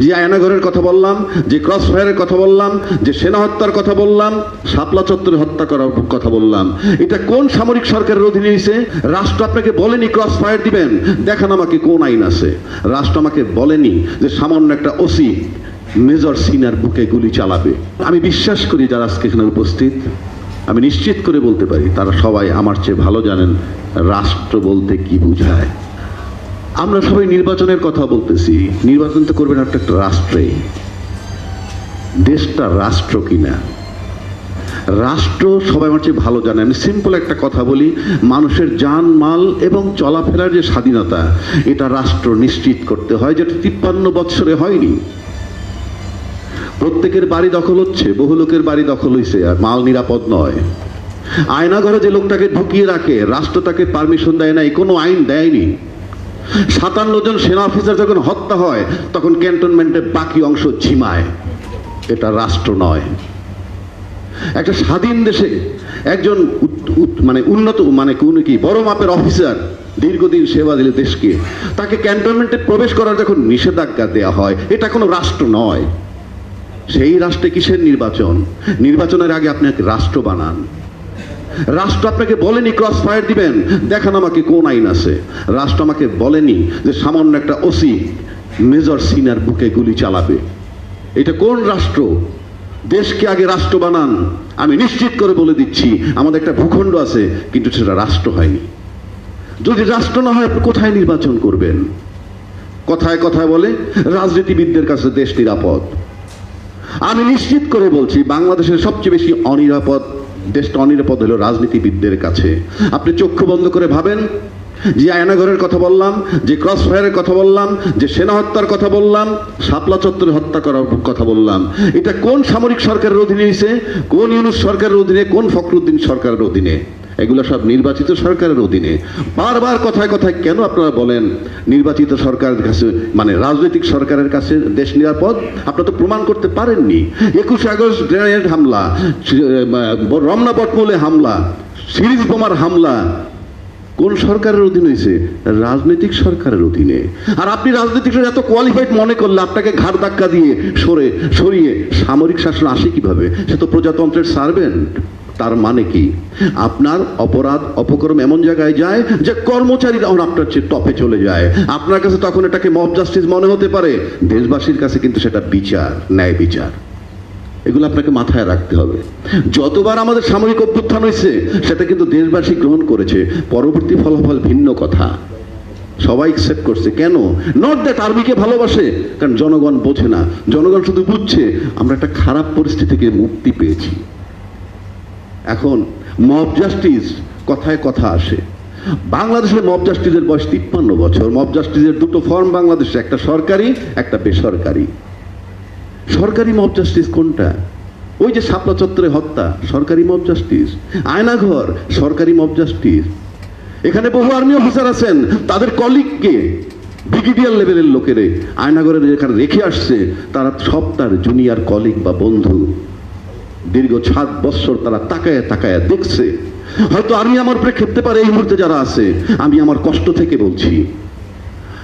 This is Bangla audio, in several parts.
যে আয়নাঘরের কথা বললাম, যে ক্রস ফায়ারের কথা বললাম, যে সেনা হত্যার কথা বললাম, শাপলা চত্বরে হত্যা করার কথা বললাম। এটা কোন সামরিক সরকারের অধীনে নিছে রাষ্ট্র আপনাকে বলেনি ক্রস ফায়ার দিবেন? দেখান আমাকে কোন আইন আছে। রাষ্ট্র আমাকে বলেনি যে সামান্য একটা ওসি মেজর সিনার বুকে গুলি চালাবে। আমি বিশ্বাস করি যারা আজকে এখানে উপস্থিত, আমি নিশ্চিত করে বলতে পারি, তারা সবাই আমার চেয়ে ভালো জানেন রাষ্ট্র বলতে কি বোঝায়। আমরা সবাই নির্বাচনের কথা বলতেছি। নির্বাচন তো করবেন একটা একটা রাষ্ট্রে। দেশটা রাষ্ট্র কিনা? রাষ্ট্র সবাই আমার চেয়ে ভালো জানে। আমি সিম্পল একটা কথা বলি, মানুষের যান মাল এবং চলাফেরার যে স্বাধীনতা, এটা রাষ্ট্র নিশ্চিত করতে হয়, যেটা তিপ্পান্ন বৎসরে হয়নি। প্রত্যেকের বাড়ি দখল হচ্ছে, বহু লোকের বাড়ি দখল হয়েছে আর মাল নিরাপদ নয়। আয়নাঘরে যে লোকটাকে ঢুকিয়ে রাখে, রাষ্ট্র তাকে পারমিশন দেয় নাই, কোনো আইন দেয়নি। সাতান্ন জন সেনা অফিসার যখন হত্যা হয়, তখন ক্যান্টনমেন্টের বাকি অংশ ঝিমায়। এটা রাষ্ট্র নয়। একটা স্বাধীন দেশে একজন মানে উন্নত মানে কোন কি বড় মাপের অফিসার দীর্ঘদিন সেবা দিলে দেশকে, তাকে ক্যান্টনমেন্টে প্রবেশ করার যখন নিষেধাজ্ঞা দেওয়া হয়, এটা কোনো রাষ্ট্র নয়। সেই রাষ্ট্রে কিসের নির্বাচন? নির্বাচনের আগে আপনি এক রাষ্ট্র বানান। রাষ্ট্র আপনাকে বলেনি ক্রস ফায়ার দিবেন। দেখান আমাকে কোন আইন আছে। রাষ্ট্র আমাকে বলেনি যে সামান্য একটা ওসি মেজর সিনার বুকে গুলি চালাবে। এটা কোন রাষ্ট্র? দেশকে আগে রাষ্ট্র বানান। আমি নিশ্চিত করে বলে দিচ্ছি, আমাদের একটা ভূখণ্ড আছে, কিন্তু সেটা রাষ্ট্র হয়নি। যদি রাষ্ট্র না হয় আপনি কোথায় নির্বাচন করবেন? কথায় কথায় বলে, রাজনীতিবিদদের কাছে দেশ নিরাপদ। আমি নিশ্চিত করে বলছি, বাংলাদেশের সবচেয়ে বেশি অনিরাপদ দেশটা অনিরাপদ হলো রাজনীতিবিদদের কাছে। আপনি চক্ষু বন্ধ করে ভাবেন, যে আয়নাঘরের কথা বললাম, যে ক্রস ফায়ারের কথা বললাম, যে সেনা হত্যার কথা বললাম, শাপলা চত্বরে হত্যা করার কথা বললাম। এটা কোন সামরিক সরকারের অধীনে নিছে কোন ইউনুস সরকারের অধীনে, কোন ফখরুদ্দিন সরকারের অধীনে? এগুলো সব নির্বাচিত সরকারের অধীনে। বারবার কথায় কথায় কেন আপনারা বলেন নির্বাচিত সরকারের কাছে মানে রাজনৈতিক সরকারের কাছে দেশ নিরাপদ? আপনারা তো প্রমাণ করতে পারেননি। একুশে আগস্ট গ্রেনেড হামলা রমনা পটমূলে হামলা, সিরিজ বোমার হামলা। কোন সরকারের অধীনে হয়েছে? রাজনৈতিক সরকারের অধীনে। আর আপনি রাজনৈতিক এত কোয়ালিফাইড মনে করলে আপনাকে ঘাড় ধাক্কা দিয়ে সরে, সরিয়ে সামরিক শাসন আসে কীভাবে? সে তো প্রজাতন্ত্রের সার্ভেন্ট তার মানে কি? আপনার অপরাধ, অপকর্ম এমন জায়গায় যায় যে কর্মচারীরা তখন আপনার চেয়ে টপে চলে যায়। আপনার কাছে তখন এটাকে মব জাস্টিস মনে হতে পারে। দেশবাসীর কাছে কিন্তু সেটা বিচার, ন্যায় বিচার। এগুলো আপনাকে মাথায় রাখতে হবে। যতবার আমাদের সামরিক অভ্যুত্থান হয়েছে, সেটা কিন্তু দেশবাসী গ্রহণ করেছে। পরবর্তী ফলাফল ভিন্ন কথা। সবাই অ্যাকসেপ্ট করছে। কেন? নট দ্যাট আর্মিকে ভালোবাসে, কারণ জনগণ বোঝে না। জনগণ শুধু বুঝছে, আমরা একটা খারাপ পরিস্থিতি থেকে মুক্তি পেয়েছি। এখন মব জাস্টিস কথায় কথা আসে। বাংলাদেশের মব জাস্টিসের বয়স তিপ্পান্ন বছর। মব জাস্টিসের দুটো ফর্ম বাংলাদেশে, একটা সরকারি, একটা বেসরকারি। সরকারি মব জাস্টিস কোনটা? ওই যে শাপলা চত্বরে হত্যা, সরকারি মব জাস্টিস আয়নাঘর, সরকারি মব জাস্টিস এখানে বহু আর্মি অফিসার আছেন, তাদের কলিগকে ব্রিগেডিয়ার লেভেলের লোকেরে আয়নাঘরের যেখানে রেখে আসছে, তারা সব তার জুনিয়র কলিগ বা বন্ধু। দীর্ঘ সাত বছর তারা তাকায় তাকায় দেখছে। হয়তো আমি আমার উপরে খেপতে পারে এই মুহূর্তে যারা আছে, আমি আমার কষ্ট থেকে বলছি।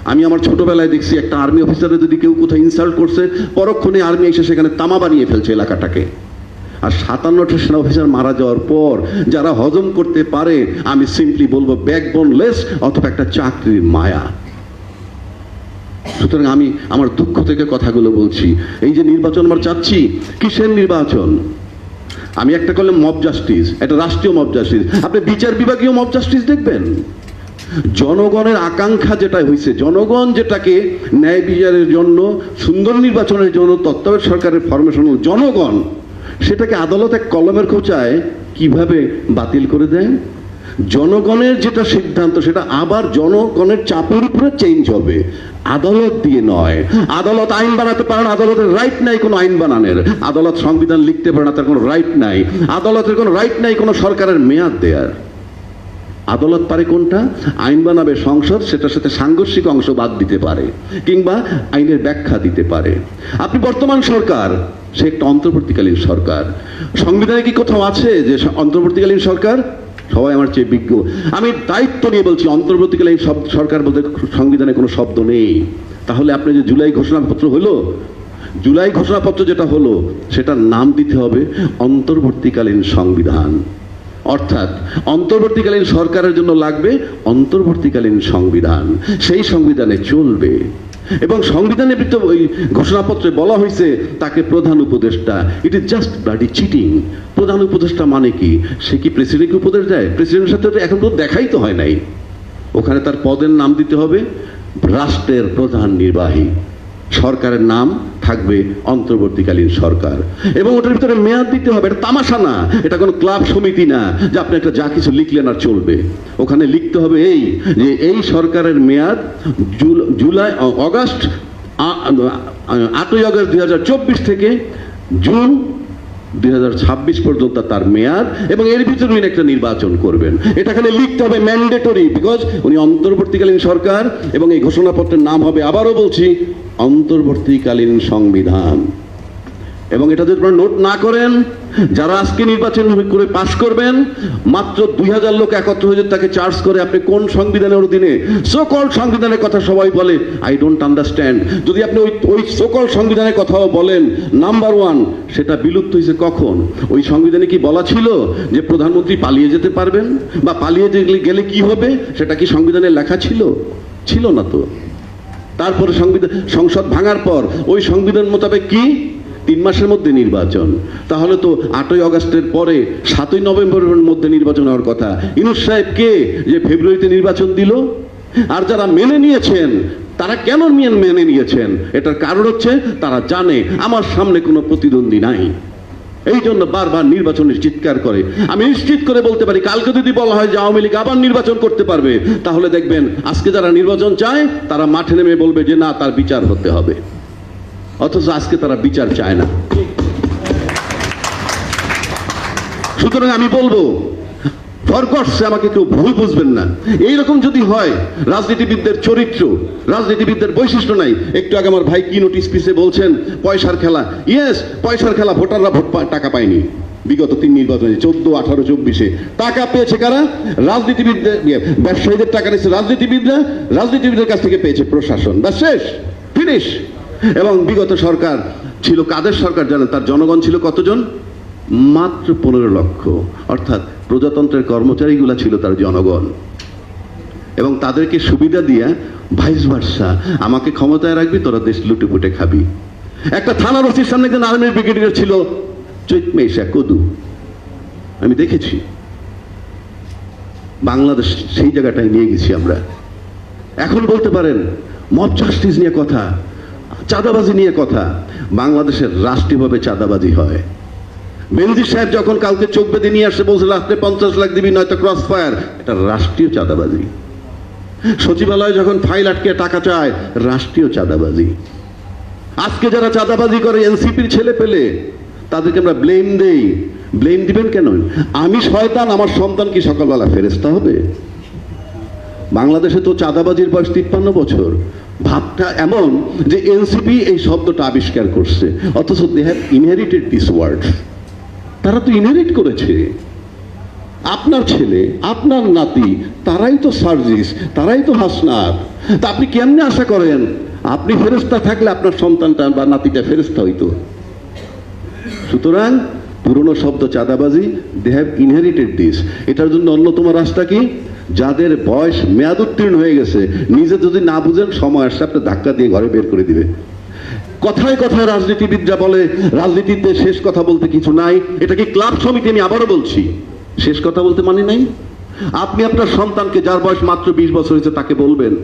আমি আমার ছোটবেলায় দেখছি একটা আর্মি অফিসারের যদি কেউ কোথাও ইনসাল্ট করছে, পরক্ষণে আর্মি এসে সেখানে তামা বানিয়ে ফেলছে এলাকাটাকে। আর সাতান্নটা সেনা অফিসার মারা যাওয়ার পর যারা হজম করতে পারে, আমি সিম্পলি বলব ব্যাকবোনলেস অথবা একটা চাকরির মায়া। সুতরাং আমি আমার দুঃখ থেকে কথাগুলো বলছি। এই যে নির্বাচন আমরা চাচ্ছি, কিসের নির্বাচন? আমি একটা করলাম মব জাস্টিস একটা রাষ্ট্রীয় মব জাস্টিস আপনি বিচার বিভাগীয় মব জাস্টিস দেখবেন? জনগণের আকাঙ্ক্ষা যেটা হয়েছে জনগণ যেটাকে ন্যায় বিচারের জন্য, সুন্দর নির্বাচনের জন্য, তত্ত্বাবধায়ক সরকারের ফরমেশন জনগণ। সেটাকে আদালত এক কলমের খোঁচায় কীভাবে বাতিল করে দেয়? জনগণের যেটা সিদ্ধান্ত, সেটা আবার জনগণের চাপের উপরে চেঞ্জ হবে। আদালত দিয়ে নয়। আদালত আইন বানাতে পারে না, আদালতের রাইট নাই কোনো আইন বানানোর। আদালত সংবিধান লিখতে পারে না, তার কোনো রাইট নাই। আদালতের কোনো রাইট নাই কোনো সরকারের মেয়াদ দেয়ার। আদালত পারে কোনটা? আইন বানাবে সংসদ, সেটার সাথে সাংঘর্ষিক অংশ বাদ দিতে পারে, কিংবা আইনের ব্যাখ্যা দিতে পারে। আপনি বর্তমান সরকার, সে একটা অন্তর্বর্তীকালীন সরকার। সংবিধানে কি কোথাও আছে যে অন্তর্বর্তীকালীন সরকার? সবাই আমার চেয়ে বিজ্ঞ। আমি দায়িত্ব নিয়ে বলছি অন্তর্বর্তীকালীন সব সরকার বলতে সংবিধানে কোনো শব্দ নেই। তাহলে আপনি যে জুলাই ঘোষণাপত্র হলো, জুলাই ঘোষণাপত্র যেটা হলো, সেটার নাম দিতে হবে অন্তর্বর্তীকালীন সংবিধান। অর্থাৎ অন্তর্বর্তীকালীন সরকারের জন্য লাগবে অন্তর্বর্তীকালীন সংবিধান। সেই সংবিধানে চলবে। এবং সংবিধানের ভিতরে ওই ঘোষণাপত্রে বলা হয়েছে, তাকে প্রধান উপদেষ্টা। It is just bloody cheating প্রধান উপদেষ্টা মানে কি? সে কি প্রেসিডেন্টকে উপদেশ দেয়? প্রেসিডেন্টের সাথে এখন তো দেখাই তো হয় নাই। ওখানে তার পদের নাম দিতে হবে, রাষ্ট্রের প্রধান নির্বাহী। সরকারের নাম থাকবে অন্তর্বর্তীকালীন সরকার। এবং ওটার ভিতরে মেয়াদ দিতে হবে, এটা তামাশা না। এটা কোনো ক্লাব সমিতি না, যে আপনি একটা যা কিছু লিখলেন আর চলবে। ওখানে লিখতে হবে এই, যে এই সরকারের মেয়াদ জুলাই অগাস্ট আটই আগস্ট দুই থেকে জুন দুই হাজার ছাব্বিশ পর্যন্ত তার মেয়াদ এবং এর ভিতরে উনি একটা নির্বাচন করবেন। এটা এখানে লিখতে হবে ম্যান্ডেটরি বিকজ উনি অন্তর্বর্তীকালীন সরকার এবং এই ঘোষণাপত্রের নাম হবে, আবারও বলছি, অন্তর্বর্তীকালীন সংবিধান। এবং এটা যদি নোট না করেন যারা আজকে নির্বাচন করে পাশ করবেন, মাত্র দুই হাজার লোক একত্র হয়ে তাকে চার্জ করে, আপনি কোন সংবিধানের অধীনে? সকল সংবিধানের কথা সবাই বলে। আই ডোন্ট আন্ডারস্ট্যান্ড যদি আপনি ওই ওই সকল সংবিধানের কথাও বলেন নাম্বার ওয়ান সেটা বিলুপ্ত হয়েছে কখন? ওই সংবিধানে কি বলা ছিল যে প্রধানমন্ত্রী পালিয়ে যেতে পারবেন? বা পালিয়ে গেলে কি হবে? সেটা কি সংবিধানে লেখা ছিল? ছিল না তো। তারপরে সংবিধান সংসদ ভাঙার পর, ওই সংবিধান মোতাবেক কি? তিন মাসের মধ্যে নির্বাচন। তাহলে তো আটই আগস্টের পরে সাতই নভেম্বরের মধ্যে নির্বাচন হওয়ার কথা। ইনুস সাহেব কে যে ফেব্রুয়ারিতে নির্বাচন দিল? আর যারা মেনে নিয়েছেন, তারা কেন মেনে মেনে নিয়েছেন? এটার কারণ হচ্ছে তারা জানে আমার সামনে কোনো প্রতিদ্বন্দ্বী নাই। এই জন্য বারবার নির্বাচনের চিৎকার করে। আমি নিশ্চিত করে বলতে পারি, কালকে যদি বলা হয় যে আওয়ামী লীগ আবার নির্বাচন করতে পারবে, তাহলে দেখবেন আজকে যারা নির্বাচন চায়, তারা মাঠে নেমে বলবে যে না, তার বিচার হতে হবে। অথচ আজকে তারা বিচার চায় না। সুতরাং আমি বলব ফরকটসে আমাকে কেউ ভুল বুঝবেন না। এইরকম যদি হয় রাজনীতিবিদদের চরিত্র রাজনীতিবিদদের বৈশিষ্ট্য নাই। একটু আগে আমার ভাই কি নোটিশ পিসে বলছেন পয়সার খেলা। ইয়েস পয়সার খেলা ভোটাররা ভোট টাকা পায়নি। বিগত তিন নির্বাচনে চোদ্দ আঠারো চব্বিশে। টাকা পেয়েছে কারা? রাজনীতিবিদদের ইয়ে, ব্যবসায়ীদের টাকা নিয়েছে রাজনীতিবিদরা। রাজনীতিবিদদের কাছ থেকে পেয়েছে প্রশাসন। বা শেষ ফিনিশ এবং বিগত সরকার ছিল, কাদের সরকার জানেন? তার জনগণ ছিল কতজন? মাত্র পনেরো লক্ষ। অর্থাৎ প্রজাতন্ত্রের কর্মচারীগুলা ছিল তার জনগণ। এবং তাদেরকে সুবিধা দিয়া ভাইস ভার্সা আমাকে ক্ষমতায় রাখবি, তোরা দেশ লুটে পুটে খাবি। একটা থানার ওসির সামনে একজন আর্মির ব্রিগেডিয়ার ছিল চৈতমেশা কদু। আমি দেখেছি। বাংলাদেশ, সেই জায়গাটায় নিয়ে গেছি আমরা। এখন বলতে পারেন মব জাস্টিস নিয়ে কথা। চাঁদাবাজি নিয়ে কথা। বাংলাদেশের রাষ্ট্রীয়ভাবে চাঁদাবাজি হয়। বেনজির সাহেব যখন কাউকে চোখ বেঁধে নিয়ে আসে, বলছে রাত্রে পঞ্চাশ লাখ দিবি, নয়তো ক্রস ফায়ার এটা রাষ্ট্রীয় চাঁদাবাজি। সচিবালয় যখন ফাইল আটকে টাকা চায়, রাষ্ট্রীয় চাঁদাবাজি। আজকে যারা চাঁদাবাজি করে, এনসিপির ছেলে পেলে, তাদেরকে আমরা ব্লেম দেই। ব্লেম দিবেন কেন? আমি শয়তান, আমার সন্তান কি সকালবেলা ফেরেস্তা হবে? বাংলাদেশে তো চাঁদাবাজির বয়স তিপ্পান্ন বছর। ভাবটা এমন যে এনসিপি এই শব্দটা আবিষ্কার করছে। অথচ they have inherited this word তারা তো ইনহেরিট করেছে। আপনার ছেলে, আপনার নাতি, তারাই তো সার্জিস, তারাই তো হাসনাত। তা আপনি কেমনে আশা করেন? আপনি ফেরস্তা থাকলে আপনার সন্তানটা বা নাতিটা ফেরস্তা হইতো। সুতরাং পুরনো শব্দ চাঁদাবাজি দে হ্যাভ ইনহেরিটেড দিস এটার জন্য অন্যতম রাস্তা কি? যাদের বয়স মেয়াদ উত্তীর্ণ হয়ে গেছে, নিজে যদি না বুঝেন, সময় আসছে, আপনি ধাক্কা দিয়ে ঘরে বের করে দিবে। কথায় কথায় রাজনীতিবিদরা বলে, রাজনীতিতে শেষ কথা বলতে কিছু নাই এটা কি ক্লাব সমিতি আমি আবারও বলছি। শেষ কথা বলতে মানে নাই? আপনি আপনার সন্তানকে, যার বয়স মাত্র বিশ বছর হয়েছে, তাকে বলবেন।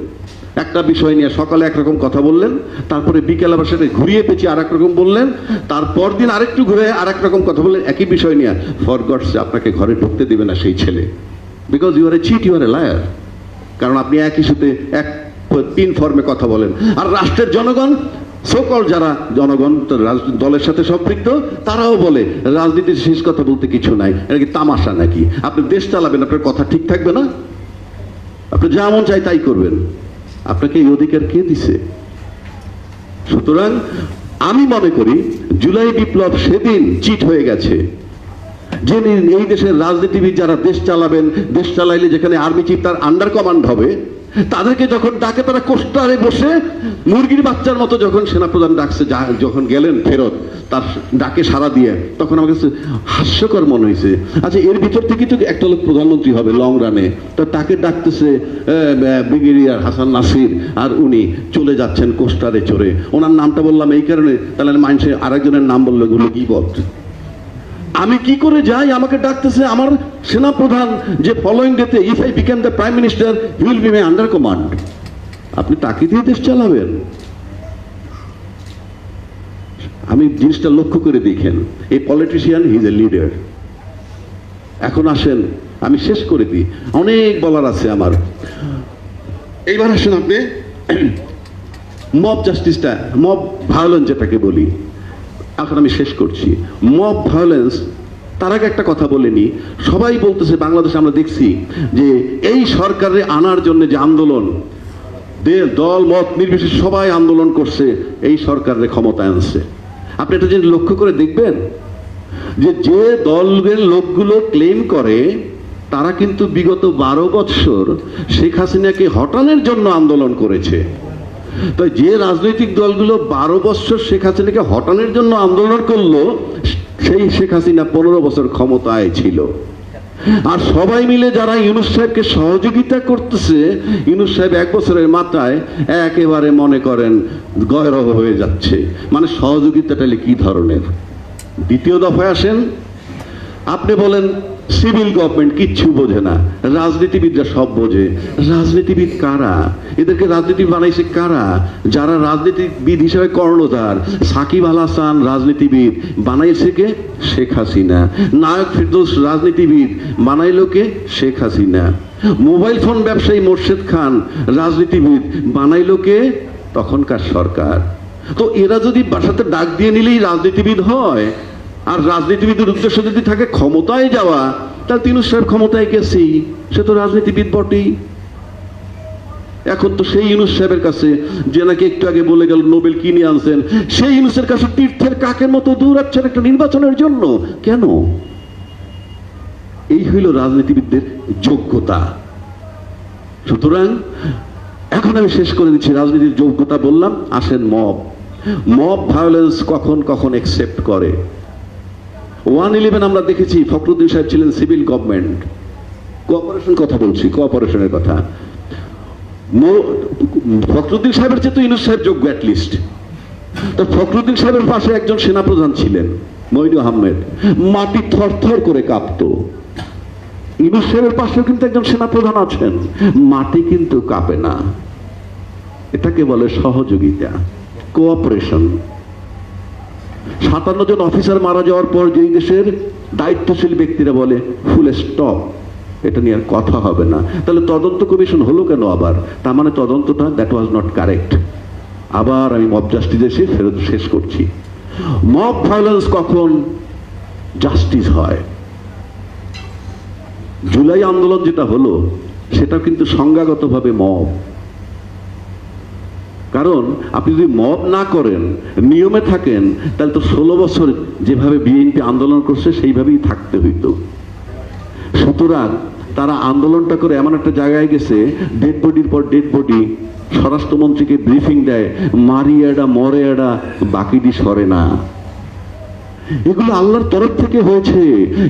একটা বিষয় নিয়ে সকালে একরকম কথা বললেন, তারপরে বিকেল আবার সেটা ঘুরিয়ে পেঁচিয়ে আর রকম বললেন, তারপর দিন আরেকটু ঘুরে আর রকম কথা বললেন। একই বিষয় নিয়ে ফর গডস আপনাকে ঘরে ঢুকতে দেবে না সেই ছেলে। Because you are a cheat you are a liar কারণ আপনি এক ইস্যুতে এক তিন ফর্মে কথা বলেন। আর রাষ্ট্রের জনগণ সকল যারা জনগণ দলের সাথে সম্পৃক্ত, তারাও বলে, রাজনীতির শেষ কথা বলতে কিছু নাই। এটা কি তামাশা নাকি? আপনি দেশ চালাবেন, আপনার কথা ঠিক থাকবে না? আপনি যা মন চাই তাই করবেন। আপনাকে এই অধিকার কে দিছে? সুতরাং আমি মনে করি, জুলাই বিপ্লব সেদিন চিট হয়ে গেছে। যে নি- এই দেশের রাজনীতিবিদ যারা দেশ চালাবেন, দেশ চালাইলে যেখানে আর্মি চিফ তার আন্ডার কমান্ড হবে, তাদেরকে যখন ডাকে তারা কোষ্টারে বসে মুরগির বাচ্চার মতো যখন সেনাপ্রধান ডাকছে যখন গেলেন ফেরত, তার ডাকে সাড়া দিয়ে, তখন আমার কাছে হাস্যকর মনে হয়েছে। আচ্ছা এর ভিতর থেকে তো একটা লোক প্রধানমন্ত্রী হবে লং রানে তা তাকে ডাকতেছে ব্রিগেডিয়ার হাসান নাসির, আর উনি চলে যাচ্ছেন কোস্টারে চড়ে। ওনার নামটা বললাম এই কারণে, তাহলে মানুষে আরেকজনের নাম বলল এগুলো কি বল আমি কি করে যাই? আমাকে ডাকতেছে আমার সেনাপ্রধান যে ফলোইং ডেতে if I became the prime minister he will be my under command আপনি তাকে দিয়ে দেশ চালাবেন। আমি জিনিসটা লক্ষ্য করে দেখেন, এই পলিটিশিয়ান হিজ এ লিডার এখন আসেন, আমি শেষ করে দিই। অনেক বলার আছে আমার। এইবার আসেন আপনি। মব জাস্টিসটা মব ভায়োলেন্স যেটাকে বলি। এখন আমি শেষ করছি। মব ভায়োলেন্স তার আগে একটা কথা বলেনি সবাই বলতেছে, বাংলাদেশে আমরা দেখছি যে এই সরকারে আনার জন্য যে আন্দোলন দল, মত নির্বিশেষে সবাই আন্দোলন করছে, এই সরকারের ক্ষমতা আনছে। আপনি এটা যদি লক্ষ্য করে দেখবেন, যে যে দলের লোকগুলো ক্লেম করে, তারা কিন্তু বিগত বারো বৎসর শেখ হাসিনাকে হটানোর জন্য আন্দোলন করেছে। তো যে রাজনৈতিক দলগুলো বারো বছর শেখ হাসিনাকে হটানোর জন্য আন্দোলন করল, সেই শেখ হাসিনা পনেরো বছর ক্ষমতায় ছিল। আর সবাই মিলে যারা ইউনুস সাহেবকে সহযোগিতা করতেছে, ইউনুস সাহেব এক বছরের মাথায় একেবারে মনে করেন গয়রহ হয়ে যাচ্ছে। মানে সহযোগিতাটা কি ধরনের? দ্বিতীয় দফায় আসেন। আপনি বলেন সিভিল গভর্নমেন্ট কিচ্ছু বোঝে না। রাজনীতিবিদরা সব বোঝে। রাজনীতিবিদ কারা? এদেরকে রাজনীতি বানাইছে কারা? যারা রাজনীতিবিদ হিসেবে কর্ণধার, সাকিব আল হাসান রাজনীতিবিদ বানাইছে কে? শেখ হাসিনা। নায়ক ফিরদোস রাজনীতিবিদ বানাইলো কে? শেখ হাসিনা। মোবাইল ফোন ব্যবসায়ী মোর্শেদ খান রাজনীতিবিদ বানাইলো কে? তখনকার সরকার। তো এরা যদি বাসাতে ডাক দিয়ে নিলেই রাজনীতিবিদ হয় আর রাজনীতিবিদের উদ্দেশ্য যদি থাকে ক্ষমতায় যাওয়া, তাহলে তিনু সাহেব ক্ষমতায় গেছেই সে তো রাজনীতিবিদ বটেই। এখন তো সেই ইউনুস সাহেবের কাছে, যে নাকি একটু আগে বলে গেল নোবেল কিনে আনছেন, সেই ইউনুসের কাছে তীর্থের কাকের মতো দৌড়াচ্ছেন একটা নির্বাচনের জন্য। কেন? এই হইল রাজনীতিবিদদের যোগ্যতা। সুতরাং, এখন আমি শেষ করে দিচ্ছি রাজনীতির যোগ্যতা বললাম, আসেন মব। মব ভায়োলেন্স কখন কখন একসেপ্ট করে? ওয়ান ইলেভেন আমরা দেখেছি, ফখরুদ্দিন সাহেব ছিলেন সিভিল গভর্নমেন্ট। কোঅপারেশন কথা বলছি, কোঅপারেশনের কথা। ফখরুদ্দিন সাহেবের চেয়ে তো ইনুস সাহেব যোগ্য অ্যাটলিস্ট তো ফখরুদ্দিন সাহেবের পাশে একজন সেনাপ্রধান ছিলেন মইনু আহমেদ। মাটি থরথর করে কাঁপতো। ইনুস সাহেবের পাশেও কিন্তু একজন সেনাপ্রধান আছেন। মাটি কিন্তু কাঁপে না। এটাকে বলে সহযোগিতা, কোঅপারেশন। সাতান্ন জন অফিসার মারা যাওয়ার পর যেই দেশের দায়িত্বশীল ব্যক্তিরা বলে, ফুল স্টপ, এটা নিয়ে আর কথা হবে না। তাহলে তদন্ত কমিশন হলো কেন আবার? তার মানে তদন্তটা দ্যাট ওয়াজ নট কারেক্ট আবার আমি মব জাস্টিস এসে ফেরত শেষ করছি। মব ভায়োলেন্স কখন জাস্টিস হয়? জুলাই আন্দোলন যেটা হলো সেটা কিন্তু সংজ্ঞাগতভাবে মব কারণ আপনি যদি মব না করেন, নিয়মে থাকেন, তাহলে তো ষোলো বছর যেভাবে বিএনপি আন্দোলন করছে, সেইভাবেই থাকতে হইতো। সুতরাং তারা আন্দোলনটা করে এমন একটা জায়গায় গেছে ডেড বডির পর ডেড বডি স্বরাষ্ট্রমন্ত্রীকে ব্রিফিং দেয়, মারি এডা, মরে এডা, বাকিটি সরে না। এগুলো আল্লাহর তরফ থেকে হয়েছে।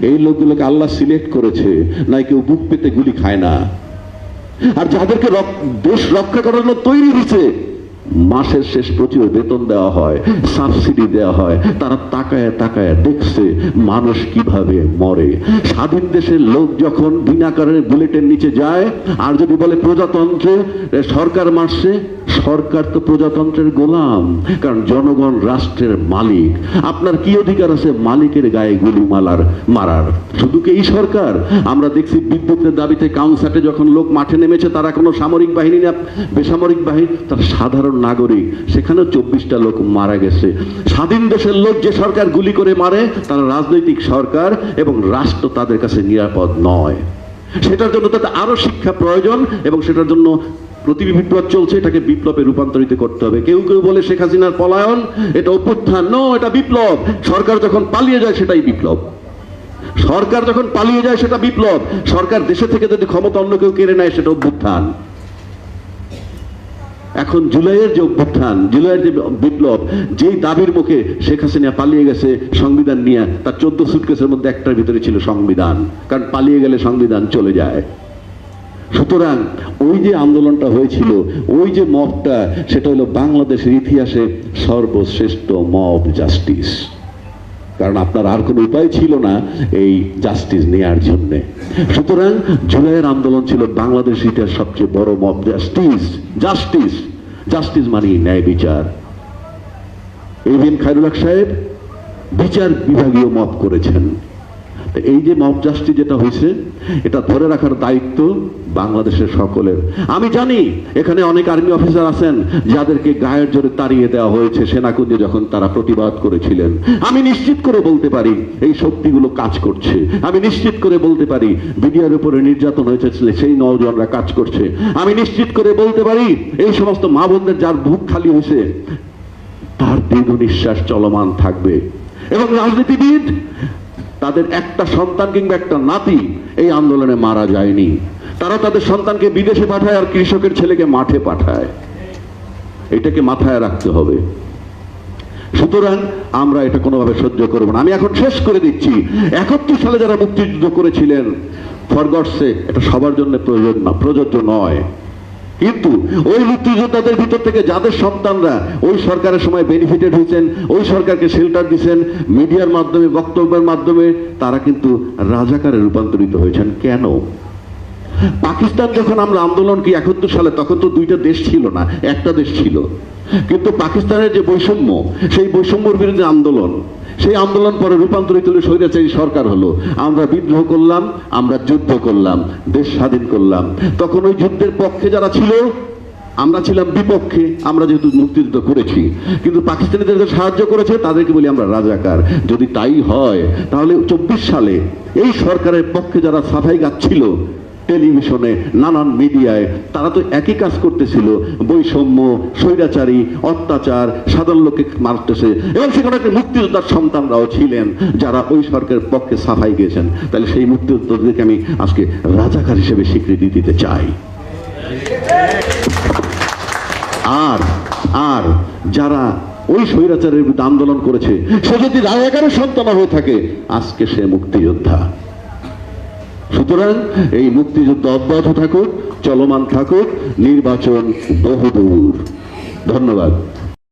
এই লোকগুলোকে আল্লাহ সিলেক্ট করেছে, নাই কেউ বুক পেতে গুলি খায় না। আর যাদেরকে রক- দেশ রক্ষা করার জন্য তৈরি হয়েছে মাসের শেষ প্রচুর বেতন দেওয়া হয় সাবসিডি দেওয়া হয়, তারা তাকায় তাকায় দেখছে মানুষ কীভাবে মরে। স্বাধীন দেশের লোক যখন বিনা কারণে বুলেটের নিচে যায়, আর যদি বলে প্রজাতন্ত্রে সরকার মারছে, সরকার তো প্রজাতন্ত্রের গোলাম, কারণ জনগণ রাষ্ট্রের মালিক। আপনার কি অধিকার আছে মালিকের গায়ে গুলি মালার মারার? শুধু কি এই সরকার? আমরা দেখছি বিদ্যুতের দাবিতে কাউন্সাটে যখন লোক মাঠে নেমেছে, তারা কোনো সামরিক বাহিনী না, বেসামরিক বাহিনী, তারা সাধারণ নাগরিক, সেখানেও চব্বিশটা লোক মারা গেছে। স্বাধীন দেশের লোক যে সরকার গুলি করে মারে, তারা রাজনৈতিক সরকার এবং রাষ্ট্র তাদের কাছে নিরাপদ নয়। সেটার জন্য তাদের আরও শিক্ষা প্রয়োজন এবং সেটার জন্য প্রতিবি বিপ্লব চলছে, এটাকে বিপ্লবে রূপান্তরিত করতে হবে। কেউ কেউ বলে শেখ হাসিনার পলায়ন, এটা অভ্যুত্থান নো এটা বিপ্লব। সরকার যখন পালিয়ে যায়, সেটাই বিপ্লব। সরকার যখন পালিয়ে যায়, সেটা বিপ্লব। সরকার দেশে থেকে যদি ক্ষমতা অন্য কেউ কেড়ে নেয়, সেটা অভ্যুত্থান। এখন জুলাইয়ের যে অভ্যুত্থান, জুলাইয়ের যে বিপ্লব, যেই দাবির মুখে শেখ হাসিনা পালিয়ে গেছে সংবিধান নিয়ে, তার চোদ্দ সুটকেসের মধ্যে একটার ভিতরে ছিল সংবিধান, কারণ পালিয়ে গেলে সংবিধান চলে যায়। সুতরাং ওই যে আন্দোলনটা হয়েছিল, ওই যে মবটা সেটা হলো বাংলাদেশের ইতিহাসে সর্বশ্রেষ্ঠ মব জাস্টিস। কারণ আপনার আর কোনো উপায় ছিল না এই জাস্টিস নেয়ার জন্যে। সুতরাং জুলাইয়ের আন্দোলন ছিল বাংলাদেশ ইতিহাস সবচেয়ে বড় মব জাস্টিস জাস্টিস জাস্টিস মানে ন্যায় বিচার। এভিন খায়রুল হক সাহেব বিচার বিভাগীয় মত করেছেন। এই যে মব জাস্টিস যেটা হয়েছে, এটা ধরে রাখার দায়িত্ব বাংলাদেশের সকলের। আমি জানি এখানে অনেক আর্মি অফিসার আছেন, যাদেরকে গায়ের জোরে তাড়িয়ে দেওয়া হয়েছে সেনাকুঞ্জে যখন তারা প্রতিবাদ করেছিলেন। আমি নিশ্চিত করে বলতে পারি এই শক্তিগুলো কাজ করছে। আমি নিশ্চিত করে বলতে পারি বিডিআর উপরে নির্যাতন হয়েছে, সেই নওজওয়ানরা কাজ করছে। আমি নিশ্চিত করে বলতে পারি এই সমস্ত মা বোনদের যার বুক খালি হয়েছে, তার দীর্ঘ নিঃশ্বাস চলমান থাকবে। এবং রাজনীতিবিদ তাদের একটা সন্তান কিংবা একটা নাতি এই আন্দোলনে মারা যায়নি। তারা তাদের সন্তানকে বিদেশে পাঠায় আর কৃষকের ছেলেকে মাঠে পাঠায়। এটাকে মাথায় রাখতে হবে। সুতরাং আমরা এটা কোনোভাবে সহ্য করব না। আমি এখন শেষ করে দিচ্ছি। একাত্তর সালে যারা মুক্তিযুদ্ধ করেছিলেন, ফরগটসে এটা সবার জন্য প্রয়োজন প্রযোজ্য নয়। কিন্তু ওই মুক্তিযোদ্ধাদের ভিতর থেকে যাদের সন্তানরা ওই সরকারের সময় বেনিফিটেড হয়েছেন, ওই সরকারকে শেল্টার দিয়েছেন মিডিয়ার মাধ্যমে, বক্তব্যের মাধ্যমে, তারা কিন্তু রাজাকারে রূপান্তরিত হয়েছেন। কেন? পাকিস্তান যখন আমরা আন্দোলন কি একাত্তর সালে, তখন তো দুইটা দেশ ছিল না, একটা দেশ ছিল। কিন্তু পাকিস্তানের যে বৈষম্য, সেই বৈষম্যর বিরুদ্ধে আন্দোলন, সেই আন্দোলন পরে রূপান্তরিত হলে স্বৈরাচারী সরকার হলো। আমরা বিদ্রোহ করলাম, আমরা যুদ্ধ করলাম, দেশ স্বাধীন করলাম। তখন ওই যুদ্ধের পক্ষে যারা ছিল, আমরা ছিলাম বিপক্ষে, আমরা যেহেতু মুক্তিযুদ্ধ করেছি। কিন্তু পাকিস্তানিদের সাহায্য করেছে, তাদেরকে বলি আমরা রাজাকার। যদি তাই হয়, তাহলে চব্বিশ সালে এই সরকারের পক্ষে যারা সাফাই গাচ্ছিল টেলিভিশনে, নানান মিডিয়ায়, তারা তো একই কাজ করতেছিল। বৈষম্য, স্বৈরাচারী, অত্যাচার, সাধারণ লোককে মারতেছে। এবং সেখানে একটা মুক্তিযোদ্ধার সন্তানরাও ছিলেন, যারা ওই সরকারের পক্ষে সাফাই গিয়েছেন। তাহলে সেই মুক্তিযোদ্ধাদেরকে আমি আজকে রাজাকার হিসেবে স্বীকৃতি দিতে চাই। আর আর, যারা ওই স্বৈরাচারের বিরুদ্ধে আন্দোলন করেছে, সে যদি রাজাকারের সন্তান হয়ে থাকে, আজকে সে মুক্তিযোদ্ধা। সুতরাং এই মুক্তিযুদ্ধ অব্যাহত থাকুক চলমান থাকুক নির্বাচন বহুদূর। ধন্যবাদ।